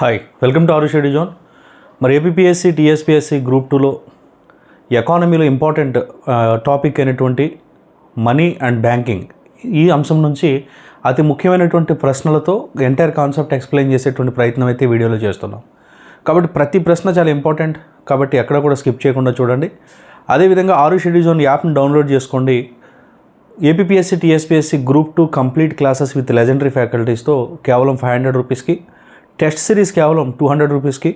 Hi welcome to ఆరు షెడ్యూ zone మరి ఏపీఎస్సి టీఎస్పీఎస్సి గ్రూప్ టూలో ఎకానమీలో ఇంపార్టెంట్ టాపిక్ అయినటువంటి మనీ అండ్ బ్యాంకింగ్ ఈ అంశం నుంచి అతి ముఖ్యమైనటువంటి ప్రశ్నలతో ఎంటైర్ కాన్సెప్ట్ ఎక్స్ప్లెయిన్ చేసేటువంటి ప్రయత్నం అయితే వీడియోలో చేస్తున్నాం. కాబట్టి ప్రతి ప్రశ్న చాలా ఇంపార్టెంట్ కాబట్టి ఎక్కడ కూడా స్కిప్ చేయకుండా చూడండి. అదేవిధంగా ఆరు షెడ్యూ జోన్ యాప్ని డౌన్లోడ్ చేసుకోండి. APPSC TSPSC group two complete classes with legendary ఫ్యాకల్టీస్తో కేవలం ఫైవ్ హండ్రెడ్ రూపీస్కి టెస్ట్ సిరీస్ కేవలం టూ హండ్రెడ్ రూపీస్కి.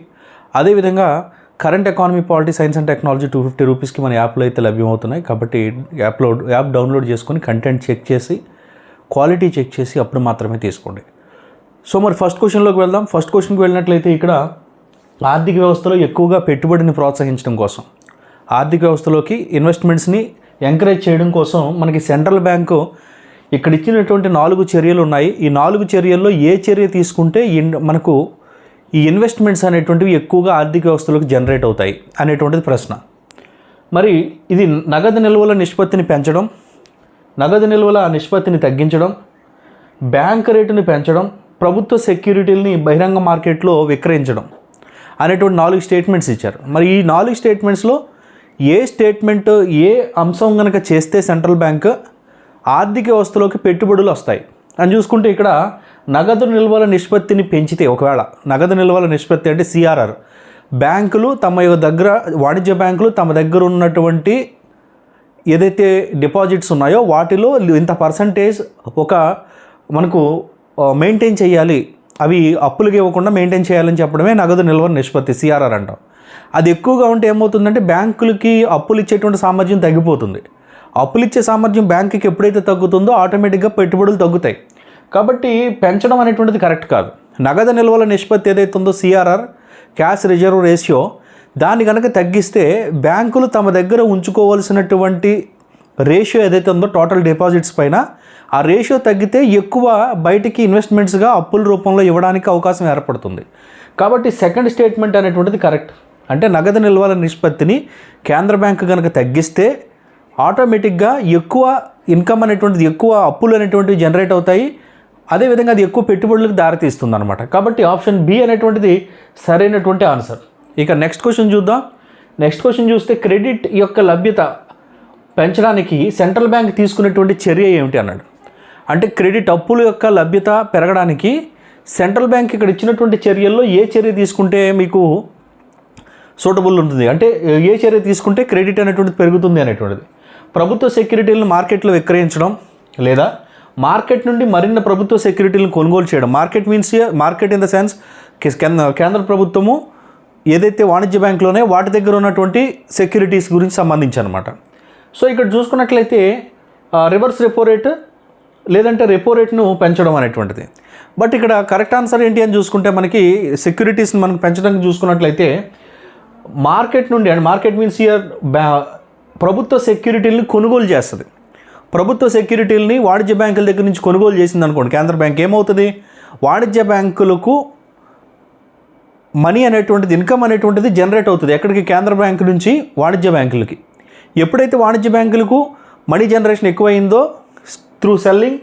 అదేవిధంగా current economy polity science and technology two fifty రూపీస్కి మన యాప్లో అయితే లభ్యమవుతున్నాయి. కాబట్టి యాప్లో యాప్ డౌన్లోడ్ చేసుకొని కంటెంట్ చెక్ చేసి క్వాలిటీ చెక్ చేసి అప్పుడు మాత్రమే తీసుకోండి. సో మరి ఫస్ట్ క్వశ్చన్లోకి వెళ్దాం. ఫస్ట్ క్వశ్చన్కి వెళ్ళినట్లయితే ఇక్కడ ఆర్థిక వ్యవస్థలో ఎక్కువగా పెట్టుబడిని ప్రోత్సహించడం కోసం ఆర్థిక వ్యవస్థలోకి ఇన్వెస్ట్మెంట్స్ని ఎంకరేజ్ చేయడం కోసం మనకి సెంట్రల్ బ్యాంకు ఇక్కడ ఇచ్చినటువంటి నాలుగు చర్యలు ఉన్నాయి ఈ నాలుగు చర్యల్లో ఏ చర్య తీసుకుంటే మనకు ఈ ఇన్వెస్ట్మెంట్స్ అనేటువంటివి ఎక్కువగా ఆర్థిక వ్యవస్థలోకి జనరేట్ అవుతాయి అనేటువంటిది ప్రశ్న. మరి ఇది నగదు నిల్వల నిష్పత్తిని పెంచడం నగదు నిల్వల నిష్పత్తిని తగ్గించడం బ్యాంక్ రేటుని పెంచడం ప్రభుత్వ సెక్యూరిటీలని బహిరంగ మార్కెట్లో విక్రయించడం అనేటువంటి నాలుగు స్టేట్మెంట్స్ ఇచ్చారు. మరి ఈ నాలుగు స్టేట్మెంట్స్లో ఏ స్టేట్మెంట్ ఏ అంశం కనుక చేస్తే సెంట్రల్ బ్యాంక్ ఆర్థిక వ్యవస్థలోకి పెట్టుబడులు వస్తాయి. అని చూసుకుంటే ఇక్కడ నగదు నిల్వల నిష్పత్తిని పెంచితే ఒకవేళ నగదు నిల్వల నిష్పత్తి అంటే సిఆర్ఆర్ బ్యాంకులు తమ దగ్గర వాణిజ్య బ్యాంకులు తమ దగ్గర ఉన్నటువంటి ఏదైతే డిపాజిట్స్ ఉన్నాయో వాటిలో ఇంత పర్సంటేజ్ ఒక మనకు మెయింటైన్ చేయాలి. అవి అప్పులకి ఇవ్వకుండా మెయింటైన్ చేయాలని చెప్పడమే నగదు నిల్వ నిష్పత్తి సిఆర్ఆర్ అంటాం. అది ఎక్కువగా ఉంటే ఏమవుతుందంటే బ్యాంకులకి అప్పులు ఇచ్చేటువంటి సామర్థ్యం తగ్గిపోతుంది. అప్పులిచ్చే సామర్థ్యం బ్యాంకుకి ఎప్పుడైతే తగ్గుతుందో ఆటోమేటిక్గా పెట్టుబడులు తగ్గుతాయి. కాబట్టి పెంచడం అనేటువంటిది కరెక్ట్ కాదు. నగదు నిల్వల నిష్పత్తి ఏదైతే ఉందో సిఆర్ఆర్ క్యాష్ రిజర్వ్ రేషియో దాన్ని కనుక తగ్గిస్తే బ్యాంకులు తమ దగ్గర ఉంచుకోవాల్సినటువంటి రేషియో ఏదైతే ఉందో టోటల్ డిపాజిట్స్ పైన ఆ రేషియో తగ్గితే ఎక్కువ బయటికి ఇన్వెస్ట్మెంట్స్గా అప్పుల రూపంలో ఇవ్వడానికి అవకాశం ఏర్పడుతుంది. కాబట్టి సెకండ్ స్టేట్మెంట్ అనేటువంటిది కరెక్ట్. అంటే నగదు నిల్వల నిష్పత్తిని కేంద్ర బ్యాంకు కనుక తగ్గిస్తే ఆటోమేటిక్గా ఎక్కువ ఇన్కమ్ అనేటువంటిది ఎక్కువ అప్పులు అనేటువంటివి జనరేట్ అవుతాయి. అదేవిధంగా అది ఎక్కువ పెట్టుబడులకు దారితీస్తుంది అనమాట కాబట్టి ఆప్షన్ బి అనేటువంటిది సరైనటువంటి ఆన్సర్. ఇక నెక్స్ట్ క్వశ్చన్ చూద్దాం. నెక్స్ట్ క్వశ్చన్ చూస్తే క్రెడిట్ యొక్క లభ్యత పెంచడానికి సెంట్రల్ బ్యాంక్ తీసుకునేటువంటి చర్య ఏమిటి అన్నాడు. అంటే క్రెడిట్ అప్పుల యొక్క లభ్యత పెరగడానికి సెంట్రల్ బ్యాంక్ ఇక్కడ ఇచ్చినటువంటి చర్యల్లో ఏ చర్య తీసుకుంటే మీకు సూటబుల్ ఉంటుంది? అంటే ఏ చర్య తీసుకుంటే క్రెడిట్ అనేటువంటిది పెరుగుతుంది అనేటువంటిది. ప్రభుత్వ సెక్యూరిటీలను మార్కెట్లో విక్రయించడం లేదా మార్కెట్ నుండి మరిన్ని ప్రభుత్వ సెక్యూరిటీలను కొనుగోలు చేయడం. Market means market in the sense కేంద్ర కేంద్ర ప్రభుత్వము ఏదైతే వాణిజ్య బ్యాంకులోనే వాటి దగ్గర ఉన్నటువంటి సెక్యూరిటీస్ గురించి సంబంధించి అనమాట సో ఇక్కడ చూసుకున్నట్లయితే రివర్స్ రెపో రేట్ లేదంటే రెపో రేట్ను పెంచడం అనేటువంటిది. బట్ ఇక్కడ కరెక్ట్ ఆన్సర్ ఏంటి అని చూసుకుంటే మనకి సెక్యూరిటీస్ని మనకు పెంచడానికి చూసుకున్నట్లయితే మార్కెట్ నుండి అండ్ మార్కెట్ మీన్స్ ఇయర్ బ్యా ప్రభుత్వ సెక్యూరిటీలని కొనుగోలు చేస్తుంది. ప్రభుత్వ సెక్యూరిటీలని వాణిజ్య బ్యాంకుల దగ్గర నుంచి కొనుగోలు చేసింది అనుకోండి. కేంద్ర బ్యాంక్ ఏమవుతుంది? వాణిజ్య బ్యాంకులకు మనీ అనేటువంటిది ఇన్కమ్ అనేటువంటిది జనరేట్ అవుతుంది. ఎక్కడికి? కేంద్ర బ్యాంకు నుంచి వాణిజ్య బ్యాంకులకి. ఎప్పుడైతే వాణిజ్య బ్యాంకులకు money generation ఎక్కువైందో through selling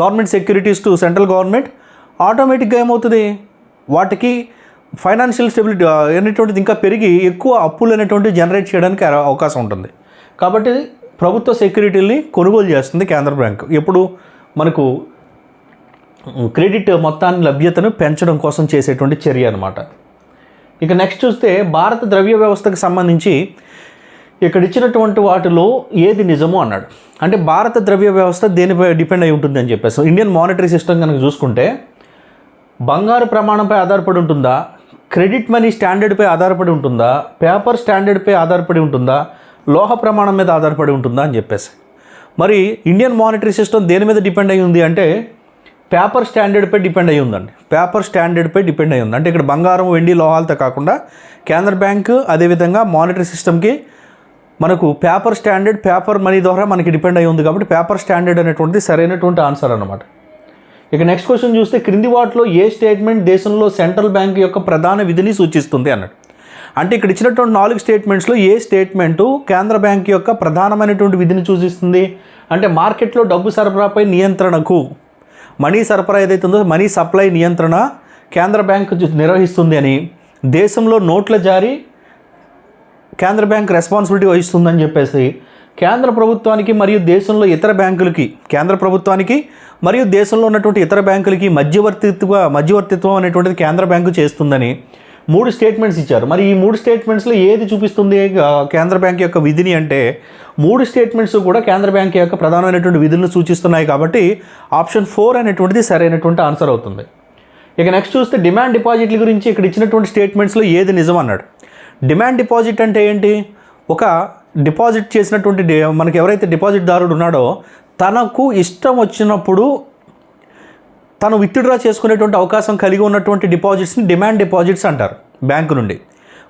government securities to central government ఆటోమేటిక్గా ఏమవుతుంది? వాటికి ఫైనాన్షియల్ స్టెబిలిటీ అనేటువంటిది ఇంకా పెరిగి ఎక్కువ అప్పులు అనేటువంటివి జనరేట్ చేయడానికి అవకాశం ఉంటుంది. కాబట్టి ప్రభుత్వ సెక్యూరిటీని కొనుగోలు చేస్తుంది కేంద్ర బ్యాంకు. ఎప్పుడు మనకు క్రెడిట్ మొత్తాన్ని లభ్యతను పెంచడం కోసం చేసేటువంటి చర్య అనమాట ఇక నెక్స్ట్ చూస్తే భారత ద్రవ్య వ్యవస్థకు సంబంధించి ఇక్కడ ఇచ్చినటువంటి వాటిలో ఏది నిజమో అన్నాడు. అంటే భారత ద్రవ్య వ్యవస్థ దేనిపై డిపెండ్ అయి ఉంటుంది అని చెప్పేసి. ఇండియన్ మానిటరీ సిస్టమ్ కనుక చూసుకుంటే బంగారు ప్రమాణంపై ఆధారపడి ఉంటుందా? క్రెడిట్ మనీ స్టాండర్డ్పై ఆధారపడి ఉంటుందా? పేపర్ స్టాండర్డ్పై ఆధారపడి ఉంటుందా? లోహ ప్రమాణం మీద ఆధారపడి ఉంటుందా అని చెప్పేసి. మరి ఇండియన్ మానిటరీ సిస్టమ్ దేని మీద డిపెండ్ అయి ఉంది అంటే పేపర్ స్టాండర్డ్పై డిపెండ్ అయి ఉందండి. పేపర్ స్టాండర్డ్పై డిపెండ్ అయి ఉంది. అంటే ఇక్కడ బంగారం వెండి లోహాలతో కాకుండా కేంద్ర బ్యాంకు అదేవిధంగా మానిటరీ సిస్టమ్కి మనకు పేపర్ స్టాండర్డ్ పేపర్ మనీ ద్వారా మనకి డిపెండ్ అయి ఉంది కాబట్టి పేపర్ స్టాండర్డ్ అనేటువంటిది సరైనటువంటి ఆన్సర్ అనమాట ఇక నెక్స్ట్ క్వశ్చన్ చూస్తే క్రింది వాటిలో ఏ స్టేట్మెంట్ దేశంలో సెంట్రల్ బ్యాంక్ యొక్క ప్రధాన విధిని సూచిస్తుంది అన్నాడు. అంటే ఇక్కడ ఇచ్చినటువంటి నాలుగు స్టేట్మెంట్స్లో ఏ స్టేట్మెంటు కేంద్ర బ్యాంక్ యొక్క ప్రధానమైనటువంటి విధిని సూచిస్తుంది? అంటే మార్కెట్లో డబ్బు సరఫరాపై నియంత్రణకు మనీ సరఫరా ఏదైతే ఉందో మనీ సప్లై నియంత్రణ కేంద్ర బ్యాంకు నిర్వహిస్తుంది అని దేశంలో నోట్ల జారీ కేంద్ర బ్యాంక్ రెస్పాన్సిబిలిటీ వహిస్తుందని చెప్పేసి కేంద్ర ప్రభుత్వానికి మరియు దేశంలో ఇతర బ్యాంకులకి కేంద్ర ప్రభుత్వానికి మరియు దేశంలో ఉన్నటువంటి ఇతర బ్యాంకులకి మధ్యవర్తిత్వ మధ్యవర్తిత్వం అనేటువంటిది కేంద్ర బ్యాంకు చేస్తుందని మూడు స్టేట్మెంట్స్ ఇచ్చారు. మరి ఈ మూడు స్టేట్మెంట్స్లో ఏది చూపిస్తుంది కేంద్ర బ్యాంక్ యొక్క విధిని అంటే మూడు స్టేట్మెంట్స్ కూడా కేంద్ర బ్యాంక్ యొక్క ప్రధానమైనటువంటి విధులను సూచిస్తున్నాయి కాబట్టి ఆప్షన్ ఫోర్ అనేటువంటిది సరైనటువంటి ఆన్సర్ అవుతుంది. ఇక నెక్స్ట్ చూస్తే డిమాండ్ డిపాజిట్ల గురించి ఇక్కడ ఇచ్చినటువంటి స్టేట్మెంట్స్లో ఏది నిజం అన్నాడు. డిమాండ్ డిపాజిట్ అంటే ఏంటి? ఒక డిపాజిట్ చేసినటువంటి మనకి ఎవరైతే డిపాజిట్దారుడు ఉన్నాడో తనకు ఇష్టం వచ్చినప్పుడు తను విత్డ్రా చేసుకునేటువంటి అవకాశం కలిగి ఉన్నటువంటి డిపాజిట్స్ని డిమాండ్ డిపాజిట్స్ అంటారు బ్యాంకు నుండి.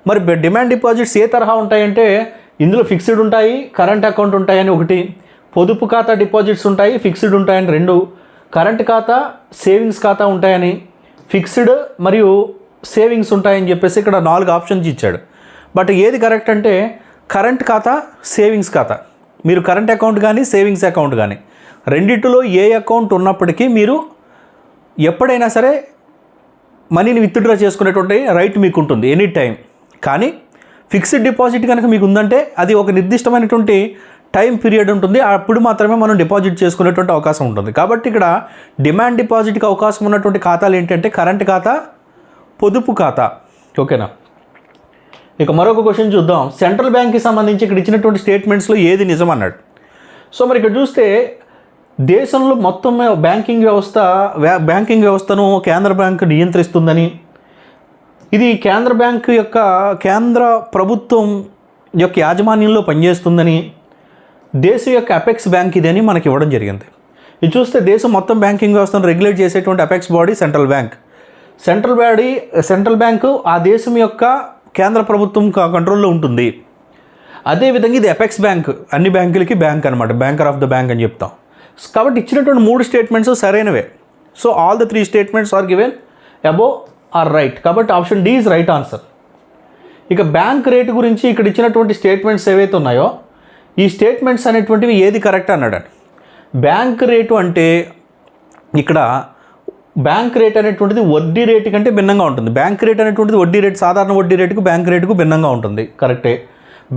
మరి డిమాండ్ డిపాజిట్స్ ఏ తరహా ఉంటాయంటే ఇందులో ఫిక్స్డ్ ఉంటాయి కరెంట్ అకౌంట్ ఉంటాయని ఒకటి పొదుపు ఖాతా డిపాజిట్స్ ఉంటాయి ఫిక్స్డ్ ఉంటాయని రెండు కరెంట్ ఖాతా సేవింగ్స్ ఖాతా ఉంటాయని ఫిక్స్డ్ మరియు సేవింగ్స్ ఉంటాయని చెప్పేసి ఇక్కడ నాలుగు ఆప్షన్స్ ఇచ్చాడు. బట్ ఏది కరెక్ట్ అంటే కరెంట్ ఖాతా సేవింగ్స్ ఖాతా. మీరు కరెంట్ అకౌంట్ కానీ సేవింగ్స్ అకౌంట్ కానీ రెండిటిలో ఏ అకౌంట్ ఉన్నప్పటికీ మీరు ఎప్పుడైనా సరే మనీని విత్డ్రా చేసుకునేటువంటి రైట్ మీకు ఉంటుంది ఎనీ టైం కానీ ఫిక్స్డ్ డిపాజిట్ కనుక మీకు ఉందంటే అది ఒక నిర్దిష్టమైనటువంటి టైం పీరియడ్ ఉంటుంది. అప్పుడు మాత్రమే మనం డిపాజిట్ చేసుకునేటువంటి అవకాశం ఉంటుంది. కాబట్టి ఇక్కడ డిమాండ్ డిపాజిట్కి అవకాశం ఉన్నటువంటి ఖాతాలు ఏంటంటే కరెంట్ ఖాతా పొదుపు ఖాతా. ఓకేనా? ఇక మరొక క్వశ్చన్ చూద్దాం. సెంట్రల్ బ్యాంక్కి సంబంధించి ఇక్కడ ఇచ్చినటువంటి స్టేట్మెంట్స్లో ఏది నిజం అన్నాడు సో మరి ఇక్కడ చూస్తే దేశంలో మొత్తం బ్యాంకింగ్ వ్యవస్థ బ్యాంకింగ్ వ్యవస్థను కేంద్ర బ్యాంక్ నియంత్రిస్తుందని ఇది కేంద్ర బ్యాంకు యొక్క కేంద్ర ప్రభుత్వం యొక్క యాజమాన్యంలో పనిచేస్తుందని దేశం యొక్క అపెక్స్ బ్యాంక్ ఇదని మనకి ఇవ్వడం జరిగింది. ఇది చూస్తే దేశం మొత్తం బ్యాంకింగ్ వ్యవస్థను రెగ్యులేట్ చేసేటువంటి apex body central bank. Central body central bank ఆ దేశం యొక్క కేంద్ర ప్రభుత్వం కంట్రోల్లో ఉంటుంది. అదేవిధంగా ఇది ఎపెక్స్ బ్యాంక్ అన్ని బ్యాంకులకి బ్యాంక్ అనమాట బ్యాంకర్ ఆఫ్ ద బ్యాంక్ అని చెప్తాం. కాబట్టి ఇచ్చినటువంటి మూడు స్టేట్మెంట్స్ సరైనవే. So all the three statements are given above are right. కాబట్టి option D is right answer. ఇక బ్యాంక్ రేటు గురించి ఇక్కడ ఇచ్చినటువంటి స్టేట్మెంట్స్ ఏవైతే ఉన్నాయో ఈ స్టేట్మెంట్స్ అనేటువంటివి ఏది కరెక్ట్ అన్నాడు బ్యాంక్ రేటు అంటే ఇక్కడ బ్యాంక్ రేట్ అనేటువంటిది వడ్డీ రేటు కంటే భిన్నంగా ఉంటుంది. బ్యాంక్ రేట్ అనేటువంటిది వడ్డీ రేటు సాధారణ వడ్డీ రేటుకు బ్యాంక్ రేటుకు భిన్నంగా ఉంటుంది. కరెక్టే.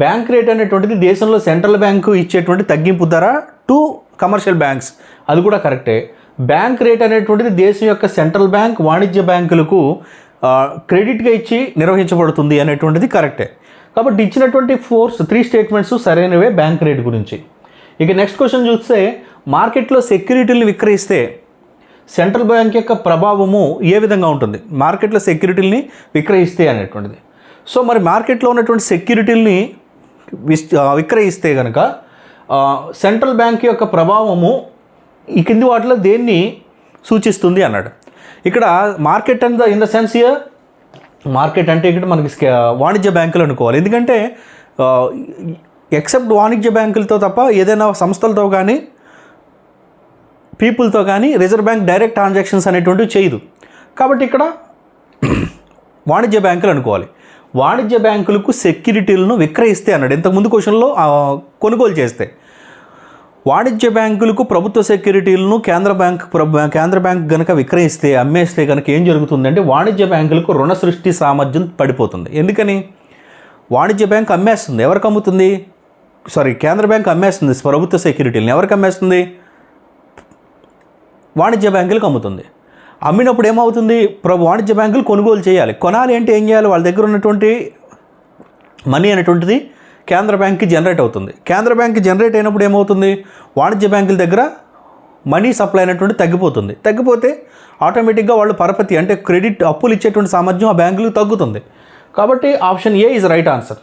బ్యాంక్ రేట్ అనేటువంటిది దేశంలో సెంట్రల్ బ్యాంకు ఇచ్చేటువంటి తగ్గింపు ధర టు కమర్షియల్ బ్యాంక్స్ అది కూడా కరెక్టే. బ్యాంక్ రేట్ అనేటువంటిది దేశం యొక్క సెంట్రల్ బ్యాంక్ వాణిజ్య బ్యాంకులకు క్రెడిట్గా ఇచ్చి నిర్వహించబడుతుంది అనేటువంటిది కరెక్టే. కాబట్టి ఇచ్చినటువంటి ఫోర్స్ త్రీ స్టేట్మెంట్స్ సరైనవే బ్యాంక్ రేట్ గురించి. ఇక నెక్స్ట్ క్వశ్చన్ చూస్తే మార్కెట్లో సెక్యూరిటీలు విక్రయిస్తే సెంట్రల్ బ్యాంక్ యొక్క ప్రభావము ఏ విధంగా ఉంటుంది? మార్కెట్లో సెక్యూరిటీలని విక్రయిస్తే అనేటువంటిది. సో మరి మార్కెట్లో ఉన్నటువంటి సెక్యూరిటీలని విస్ విక్రయిస్తే కనుక సెంట్రల్ బ్యాంక్ యొక్క ప్రభావము ఈ కింది వాటిలో దేన్ని సూచిస్తుంది అన్నాడు. ఇక్కడ market and in the sense year market అంటే ఇక్కడ మనకి వాణిజ్య బ్యాంకులు అనుకోవాలి. ఎందుకంటే ఎక్సెప్ట్ వాణిజ్య బ్యాంకులతో తప్ప ఏదైనా సంస్థలతో కానీ పీపుల్తో కానీ రిజర్వ్ బ్యాంక్ డైరెక్ట్ ట్రాన్సాక్షన్స్ అనేటువంటివి చేయదు. కాబట్టి ఇక్కడ వాణిజ్య బ్యాంకులు అనుకోవాలి. వాణిజ్య బ్యాంకులకు సెక్యూరిటీలను విక్రయిస్తే అన్నాడు. ఇంతకుముందు క్వశ్చన్లో కొనుగోలు చేస్తే. వాణిజ్య బ్యాంకులకు ప్రభుత్వ సెక్యూరిటీలను కేంద్ర బ్యాంక్ కేంద్ర బ్యాంక్ కనుక విక్రయిస్తే అమ్మేస్తే కనుక ఏం జరుగుతుందంటే వాణిజ్య బ్యాంకులకు రుణ సృష్టి సామర్థ్యం పడిపోతుంది. ఎందుకని? వాణిజ్య బ్యాంక్ అమ్మేస్తుంది. ఎవరికి అమ్ముతుంది? సారీ కేంద్ర బ్యాంక్ అమ్మేస్తుంది. ప్రభుత్వ సెక్యూరిటీలను ఎవరికి అమ్మేస్తుంది? వాణిజ్య బ్యాంకులకు అమ్ముతుంది అమ్మినప్పుడు ఏమవుతుంది? ప్రభు వాణిజ్య బ్యాంకులు కొనుగోలు చేయాలి. కొనాలి అంటే ఏం చేయాలి? వాళ్ళ దగ్గర ఉన్నటువంటి మనీ అనేటువంటిది కేంద్ర బ్యాంక్కి జనరేట్ అవుతుంది. కేంద్ర బ్యాంక్ జనరేట్ అయినప్పుడు ఏమవుతుంది? వాణిజ్య బ్యాంకుల దగ్గర మనీ సప్లై అనేటువంటి తగ్గిపోతుంది. తగ్గిపోతే ఆటోమేటిక్గా వాళ్ళు పరపతి అంటే క్రెడిట్ అప్పులు ఇచ్చేటువంటి సామర్థ్యం ఆ బ్యాంకులకు తగ్గుతుంది. కాబట్టి option A is right answer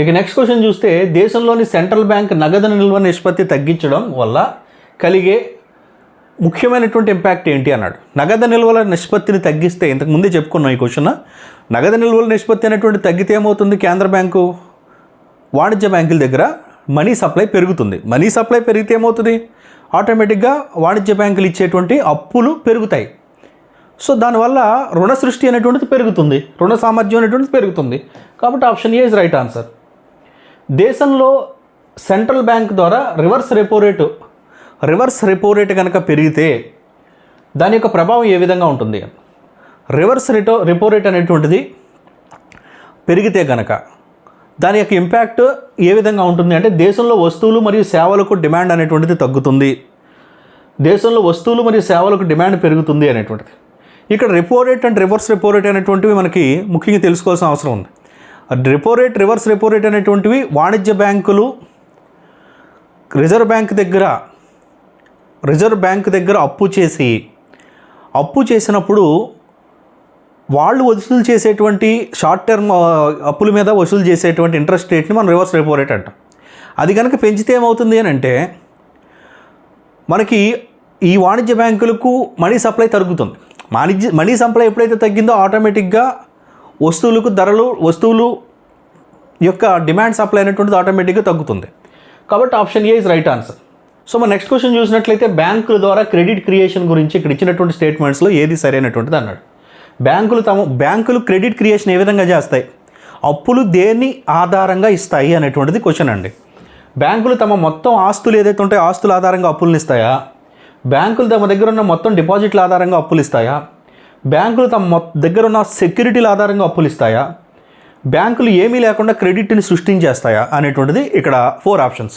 ఇక నెక్స్ట్ క్వశ్చన్ చూస్తే దేశంలోని సెంట్రల్ బ్యాంక్ నగదు నిల్వ నిష్పత్తి తగ్గించడం వల్ల కలిగే ముఖ్యమైనటువంటి ఇంపాక్ట్ ఏంటి అన్నాడు. నగదు నిల్వల నిష్పత్తిని తగ్గిస్తే ఇంతకు ముందే చెప్పుకున్నాం ఈ క్వశ్చన్ నగదు నిల్వల నిష్పత్తి అనేటువంటి తగ్గితే ఏమవుతుంది? కేంద్ర బ్యాంకు వాణిజ్య బ్యాంకుల దగ్గర మనీ సప్లై పెరుగుతుంది. మనీ సప్లై పెరిగితే ఏమవుతుంది? ఆటోమేటిక్గా వాణిజ్య బ్యాంకులు ఇచ్చేటువంటి అప్పులు పెరుగుతాయి. సో దానివల్ల రుణ సృష్టి అనేటువంటిది పెరుగుతుంది. రుణ సామర్థ్యం అనేటువంటిది పెరుగుతుంది. కాబట్టి option A is right answer. దేశంలో సెంట్రల్ బ్యాంక్ ద్వారా reverse repo rate reverse repo rate కనుక పెరిగితే దాని యొక్క ప్రభావం ఏ విధంగా ఉంటుంది? రివర్స్ రిటో రెపో రేట్ అనేటువంటిది పెరిగితే కనుక దాని యొక్క ఇంపాక్ట్ ఏ విధంగా ఉంటుంది అంటే దేశంలో వస్తువులు మరియు సేవలకు డిమాండ్ అనేటువంటిది తగ్గుతుంది. దేశంలో వస్తువులు మరియు సేవలకు డిమాండ్ పెరుగుతుంది అనేటువంటిది. ఇక్కడ repo rate and reverse repo rate అనేటువంటివి మనకి ముఖ్యంగా తెలుసుకోవాల్సిన అవసరం ఉంది. Repo rate reverse repo rate అనేటువంటివి వాణిజ్య బ్యాంకులు రిజర్వ్ బ్యాంక్ దగ్గర రిజర్వ్ బ్యాంక్ దగ్గర అప్పు చేసి అప్పు చేసినప్పుడు వాళ్ళు వసూలు చేసేటువంటి షార్ట్ టర్మ్ అప్పుల మీద వసూలు చేసేటువంటి ఇంట్రెస్ట్ రేట్ని మనం రివర్స్ రెపో రేట్ అంటాం. అది కనుక పెంచితే ఏమవుతుంది అని అంటే మనకి ఈ వాణిజ్య బ్యాంకులకు మనీ సప్లై తగ్గుతుంది. వాణిజ్య మనీ సప్లై ఎప్పుడైతే తగ్గిందో ఆటోమేటిక్గా వస్తువులకు ధరలు వస్తువులు యొక్క డిమాండ్ సప్లై అనేటువంటిది ఆటోమేటిక్గా తగ్గుతుంది. కాబట్టి option A is right answer. So మన నెక్స్ట్ క్వశ్చన్ చూసినట్లయితే బ్యాంకుల ద్వారా క్రెడిట్ క్రియేషన్ గురించి ఇక్కడ ఇచ్చినటువంటి స్టేట్మెంట్స్లో ఏది సరైనటువంటిది అన్నాడు. బ్యాంకులు తమ బ్యాంకులు క్రెడిట్ క్రియేషన్ ఏ విధంగా చేస్తాయి? అప్పులు దేన్ని ఆధారంగా ఇస్తాయి అనేటువంటిది క్వశ్చన్ అండి. బ్యాంకులు తమ మొత్తం ఆస్తులు ఏదైతే ఉంటాయో ఆస్తుల ఆధారంగా అప్పులు ఇస్తాయా? బ్యాంకులు తమ దగ్గర ఉన్న మొత్తం డిపాజిట్ల ఆధారంగా అప్పులు ఇస్తాయా? బ్యాంకులు తమ మొ- దగ్గర ఉన్న సెక్యూరిటీల ఆధారంగా అప్పులు ఇస్తాయా? బ్యాంకులు ఏమీ లేకుండా క్రెడిట్ని సృష్టించేస్తాయా అనేటువంటిది ఇక్కడ ఫోర్ ఆప్షన్స్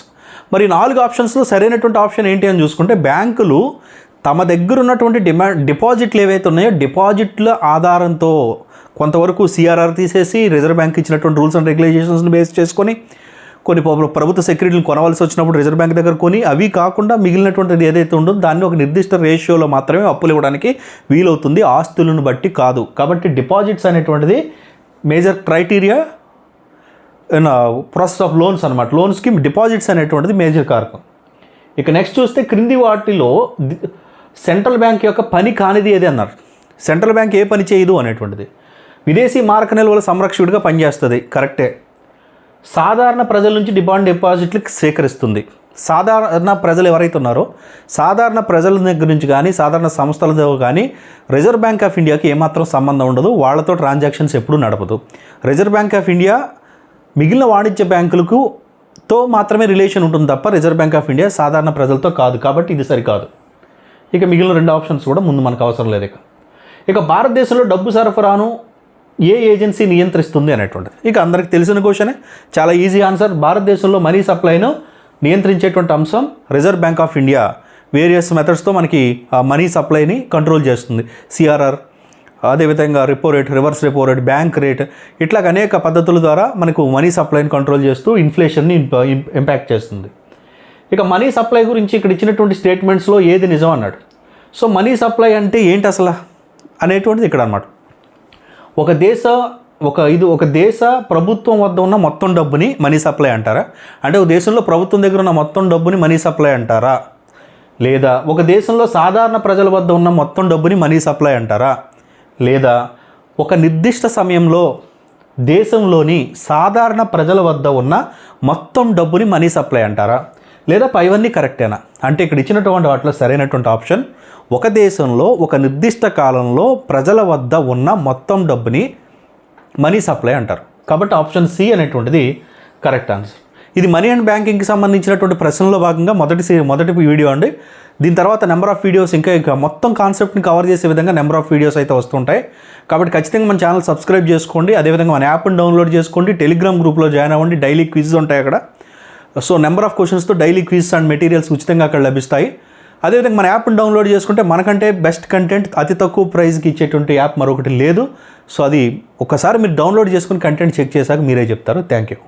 మరి నాలుగు ఆప్షన్స్లో సరైనటువంటి ఆప్షన్ ఏంటి అని చూసుకుంటే బ్యాంకులు తమ దగ్గర ఉన్నటువంటి డిమాండ్ డిపాజిట్లు ఏవైతే ఉన్నాయో డిపాజిట్ల ఆధారంతో కొంతవరకు సిఆర్ఆర్ తీసేసి రిజర్వ్ బ్యాంక్ ఇచ్చినటువంటి రూల్స్ అండ్ రెగ్యులేషన్స్ని బేస్ చేసుకొని కొన్ని ప్రభుత్వ సెక్యూరిటీలు కొనవలసి వచ్చినప్పుడు రిజర్వ్ బ్యాంక్ దగ్గర కొని అవి కాకుండా మిగిలినటువంటిది ఏదైతే ఉందో దాన్ని ఒక నిర్దిష్ట రేషియోలో మాత్రమే అప్పులు ఇవ్వడానికి వీలవుతుంది. ఆస్తులను బట్టి కాదు. కాబట్టి డిపాజిట్స్ అనేటువంటిది major criteria process of loans అనమాట లోన్స్కి డిపాజిట్స్ అనేటువంటిది మేజర్ కారకం. ఇక నెక్స్ట్ చూస్తే క్రింది వాటిలో సెంట్రల్ బ్యాంక్ యొక్క పని కానిది ఏది అన్నారు? సెంట్రల్ బ్యాంక్ ఏ పని చేయదు అనేటువంటిది. విదేశీ మారక నిల్వల సంరక్షకుడిగా పనిచేస్తుంది. కరెక్టే సాధారణ ప్రజల నుంచి డిమాండ్ డిపాజిట్లు సేకరిస్తుంది. సాధారణ ప్రజలు ఎవరైతే ఉన్నారో సాధారణ ప్రజల దగ్గర నుంచి కానీ సాధారణ సంస్థల దగ్గర కానీ రిజర్వ్ బ్యాంక్ ఆఫ్ ఇండియాకి ఏమాత్రం సంబంధం ఉండదు. వాళ్ళతో ట్రాన్సాక్షన్స్ ఎప్పుడూ నడపదు. రిజర్వ్ బ్యాంక్ ఆఫ్ ఇండియా మిగిలిన వాణిజ్య బ్యాంకులకు తో మాత్రమే రిలేషన్ ఉంటుంది తప్ప రిజర్వ్ బ్యాంక్ ఆఫ్ ఇండియా సాధారణ ప్రజలతో కాదు కాబట్టి ఇది సరికాదు. ఇక మిగిలిన రెండు ఆప్షన్స్ కూడా ముందు మనకు అవసరం లేదు ఇక. ఇక భారతదేశంలో డబ్బు సరఫరాను ఏ ఏజెన్సీ నియంత్రిస్తుంది అనేటువంటిది. ఇక అందరికి తెలిసిన క్వశ్చనే. చాలా ఈజీ ఆన్సర్. భారతదేశంలో మనీ సప్లైను నియంత్రించేటువంటి అంశం reserve bank of India. Various మెథడ్స్తో మనకి ఆ మనీ సప్లైని కంట్రోల్ చేస్తుంది. సిఆర్ఆర్ అదేవిధంగా repo rate reverse repo rate bank rate ఇట్లాగ అనేక పద్ధతుల ద్వారా మనకు మనీ సప్లైని కంట్రోల్ చేస్తూ ఇన్ఫ్లేషన్ని ఇంపాక్ట్ చేస్తుంది. ఇక మనీ సప్లై గురించి ఇక్కడ ఇచ్చినటువంటి స్టేట్మెంట్స్లో ఏది నిజం అన్నాడు? సో మనీ సప్లై అంటే ఏంటి అసలు? అనేటువంటిది ఇక్కడ అన్నమాట. ఒక దేశ ఒక ఇది ఒక దేశ ప్రభుత్వం వద్ద ఉన్న మొత్తం డబ్బుని మనీ సప్లై అంటారా? అంటే ఒక దేశంలో ప్రభుత్వం దగ్గర ఉన్న మొత్తం డబ్బుని మనీ సప్లై అంటారా? లేదా ఒక దేశంలో సాధారణ ప్రజల వద్ద ఉన్న మొత్తం డబ్బుని మనీ సప్లై అంటారా? లేదా ఒక నిర్దిష్ట సమయంలో దేశంలోని సాధారణ ప్రజల వద్ద ఉన్న మొత్తం డబ్బుని మనీ సప్లై అంటారా? లేదా పైవన్నీ కరెక్టేనా? అంటే ఇక్కడ ఇచ్చినటువంటి వాటిలో సరైనటువంటి ఆప్షన్ ఒక దేశంలో ఒక నిర్దిష్ట కాలంలో ప్రజల వద్ద ఉన్న మొత్తం డబ్బుని మనీ సప్లై అంటారు. కాబట్టి ఆప్షన్ సి అనేటువంటిది కరెక్ట్ ఆన్సర్. ఇది మనీ అండ్ బ్యాంకింగ్కి సంబంధించినటువంటి ప్రశ్నలో భాగంగా మొదటి మొదటి వీడియో అండి. దీని తర్వాత నెంబర్ ఆఫ్ వీడియోస్ ఇంకా ఇంకా మొత్తం కాన్సెప్ట్ని కవర్ చేసే విధంగా నెంబర్ ఆఫ్ వీడియోస్ అయితే వస్తుంటాయి. కాబట్టి ఖచ్చితంగా మన ఛానల్ సబ్స్క్రైబ్ చేసుకోండి. అదేవిధంగా మన యాప్ని డౌన్లోడ్ చేసుకోండి. టెలిగ్రామ్ గ్రూప్లో జాయిన్ అవ్వండి. డైలీ క్విజ్ ఉంటాయి అక్కడ. సో నెంబర్ ఆఫ్ క్వశ్చన్స్తో డైలీ క్విజ్ అండ్ మెటీరియల్స్ ఉచితంగా అక్కడ లభిస్తాయి. అదేవిధంగా మన యాప్ని డౌన్లోడ్ చేసుకుంటే మనకంటే బెస్ట్ కంటెంట్ అతి తక్కువ ప్రైస్కి ఇచ్చేటువంటి యాప్ మరొకటి లేదు. సో అది ఒకసారి మీరు డౌన్లోడ్ చేసుకుని కంటెంట్ చెక్ చేశాక మీరే చెప్తారు. Thank you